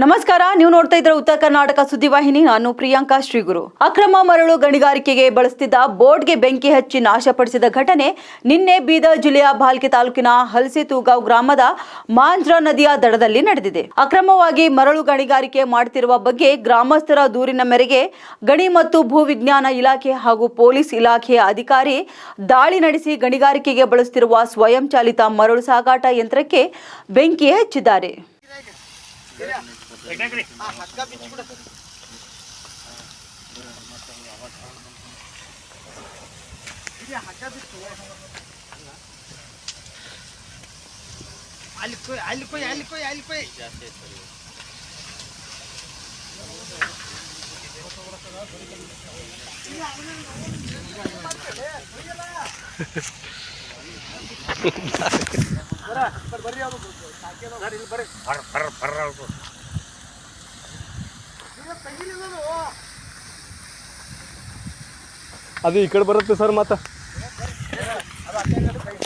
ನಮಸ್ಕಾರ, ನೀವು ನೋಡ್ತಾ ಇದ್ರೆ ಉತ್ತರ ಕರ್ನಾಟಕ ಸುದ್ದಿವಾಹಿನಿ ನಾನು ಪ್ರಿಯಾಂಕಾ ಶ್ರೀಗುರು. ಅಕ್ರಮ ಮರಳು ಗಣಿಗಾರಿಕೆಗೆ ಬಳಸ್ತಿದ್ದ ಬೋರ್ಡ್ಗೆ ಬೆಂಕಿ ಹಚ್ಚಿ ನಾಶಪಡಿಸಿದ ಘಟನೆ ನಿನ್ನೆ ಬೀದರ್ ಜಿಲ್ಲೆಯ ಭಾಲ್ಕಿ ತಾಲೂಕಿನ ಹಲಸಿ ತೂಗಾವ್ ಗ್ರಾಮದ ಮಾಂಜ್ರಾ ನದಿಯ ದಡದಲ್ಲಿ ನಡೆದಿದೆ. ಅಕ್ರಮವಾಗಿ ಮರಳು ಗಣಿಗಾರಿಕೆ ಮಾಡುತ್ತಿರುವ ಬಗ್ಗೆ ಗ್ರಾಮಸ್ಥರ ದೂರಿನ ಮೇರೆಗೆ ಗಣಿ ಮತ್ತು ಭೂ ವಿಜ್ಞಾನ ಇಲಾಖೆ ಹಾಗೂ ಪೊಲೀಸ್ ಇಲಾಖೆಯ ಅಧಿಕಾರಿ ದಾಳಿ ನಡೆಸಿ ಗಣಿಗಾರಿಕೆಗೆ ಬಳಸುತ್ತಿರುವ ಸ್ವಯಂ ಚಾಲಿತ ಮರಳು ಸಾಗಾಟ ಯಂತ್ರಕ್ಕೆ ಬೆಂಕಿ ಹಚ್ಚಿದ್ದಾರೆ. ಅಲ್ಲಿ ಕೊಯ್ ಅಲ್ಲಿ ಕೊಯ್ ಅಲ್ಲಿ ಕೊಯ್ ಅಲ್ಲಿ ಕೊಯ್ ಅದು ಈ ಕಡೆ ಬರುತ್ತೆ ಸರ್ ಮತ್ತೆ?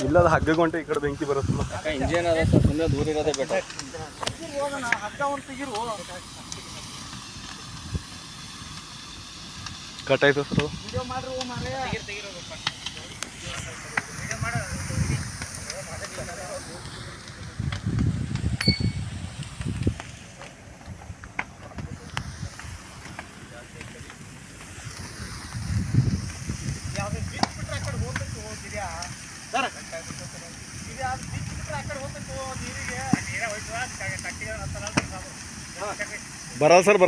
ಇಲ್ಲ ಅದು ಹಗ್ಗ ಗಂಟೆ ಈ ಕಡೆ ಬೆಂಕಿ ಬರುತ್ತೆ ಮತ್ತೆ. ಇಂಜಿನ್ ಅದ ಸರ್ ಸುಮ್ಮನೆ ದೂರ ಇರೋದೇ ಬೆಟ್ಟ ಕಟ್ ಆಯ್ತು ಸರ್ ಬರಲ್ಲ ಸರ್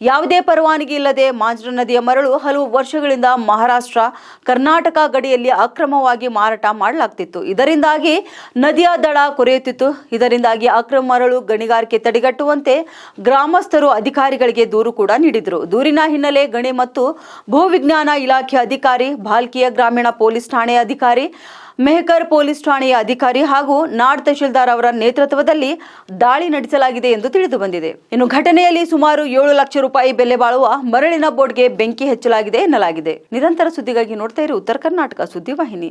ಯಾವುದೇ ಪರವಾನಗಿ ಇಲ್ಲದೆ ಮಾಂಜ್ರ ನದಿಯ ಮರಳು ಹಲವು ವರ್ಷಗಳಿಂದ ಮಹಾರಾಷ್ಟ್ರ ಕರ್ನಾಟಕ ಗಡಿಯಲ್ಲಿ ಅಕ್ರಮವಾಗಿ ಮಾರಾಟ ಮಾಡಲಾಗ್ತಿತ್ತು. ಇದರಿಂದಾಗಿ ನದಿಯ ದಡ ಕೊರೆಯುತ್ತಿತ್ತು. ಇದರಿಂದಾಗಿ ಅಕ್ರಮ ಮರಳು, ಗಣಿಗಾರಿಕೆ ತಡೆಗಟ್ಟುವಂತೆ ಗ್ರಾಮಸ್ಥರು ಅಧಿಕಾರಿಗಳಿಗೆ ದೂರು ಕೂಡ ನೀಡಿದರು. ದೂರಿನ ಹಿನ್ನೆಲೆ ಗಣಿ ಮತ್ತು ಭೂವಿಜ್ಞಾನ ಇಲಾಖೆ ಅಧಿಕಾರಿ ಭಾಲ್ಕಿಯ ಗ್ರಾಮೀಣ ಪೊಲೀಸ್ ಠಾಣೆ ಅಧಿಕಾರಿ ಮೆಹಕರ್ ಪೊಲೀಸ್ ಠಾಣೆಯ ಅಧಿಕಾರಿ ಹಾಗೂ ನಾಡ್ ತಹಶೀಲ್ದಾರ್ ಅವರ ನೇತೃತ್ವದಲ್ಲಿ ದಾಳಿ ನಡೆಸಲಾಗಿದೆ ಎಂದು ತಿಳಿದು ಬಂದಿದೆ. ಇನ್ನು ಘಟನೆಯಲ್ಲಿ ಸುಮಾರು ಏಳು ಲಕ್ಷ ರೂಪಾಯಿ ಬೆಲೆ ಬಾಳುವ ಮರಳಿನ ಬೋರ್ಡ್ಗೆ ಬೆಂಕಿ ಹಚ್ಚಲಾಗಿದೆ ಎನ್ನಲಾಗಿದೆ. ನಿರಂತರ ಸುದ್ದಿಗಾಗಿ ನೋಡ್ತಾ ಇರಿ ಉತ್ತರ ಕರ್ನಾಟಕ ಸುದ್ದಿವಾಹಿನಿ